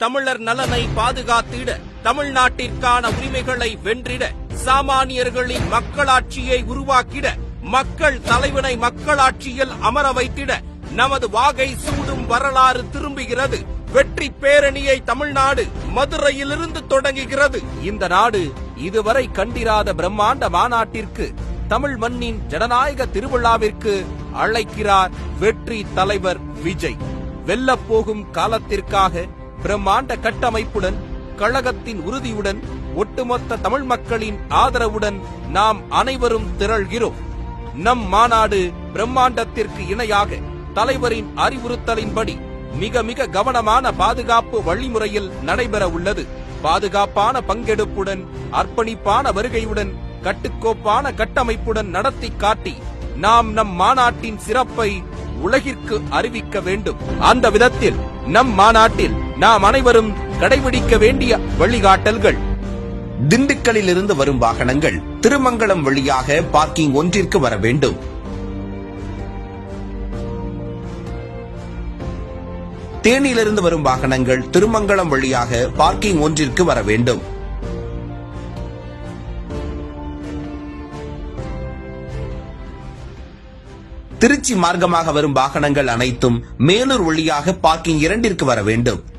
தமிழர் நலனை பாதுகாத்திட தமிழ்நாட்டிற்கான உரிமைகளை வென்றிட சாமானியர்களின் மக்களாட்சியை உருவாக்கிட மக்கள் தலைவனை மக்களாட்சியில் அமர வைத்திட நமது வாகை சூடும் வரலாறு திரும்புகிறது. வெற்றி பேரணியை தமிழ்நாடு மதுரையிலிருந்து தொடங்குகிறது. இந்த நாடு இதுவரை கண்டிராத பிரம்மாண்ட மாநாட்டிற்கு தமிழ் மண்ணின் ஜனநாயக திருவிழாவிற்கு அழைக்கிறார் வெற்றி தலைவர் விஜய். வெல்லப்போகும் காலத்திற்காக பிரம்மாண்ட கட்டமைப்புடன் கழகத்தின் உறுதியுடன் ஒட்டுமொத்த தமிழ் மக்களின் ஆதரவுடன் நாம் அனைவரும் திரள்கிறோம். நம் மாநாடு பிரம்மாண்டத்திற்கு இணையாக தலைவரின் அறிவுறுத்தலின்படி மிக மிக கவனமான பாதுகாப்பு வழிமுறையில் நடைபெற உள்ளது. பாதுகாப்பான பங்கெடுப்புடன் அர்ப்பணிப்பான வருகையுடன் கட்டுக்கோப்பான கட்டமைப்புடன் நடத்தி காட்டி நாம் நம் மாநாட்டின் சிறப்பை உலகிற்கு அறிவிக்க வேண்டும். அந்த விதத்தில் நம் மாநாட்டில் நாம் அனைவரும் கடைபிடிக்க வேண்டிய வழிகாட்டல்கள். திண்டுக்கல்லில் இருந்து வரும் வாகனங்கள் திருமங்கலம் வழியாக பார்க்கிங் ஒன்றிற்கு வர வேண்டும். தேனியிலிருந்து வரும் வாகனங்கள் திருமங்கலம் வழியாக பார்க்கிங் ஒன்றிற்கு வர வேண்டும். திருச்சி மார்க்கமாக வரும் வாகனங்கள் அனைத்தும் மேலூர் வழியாக பார்க்கிங் இரண்டிற்கு வர வேண்டும்.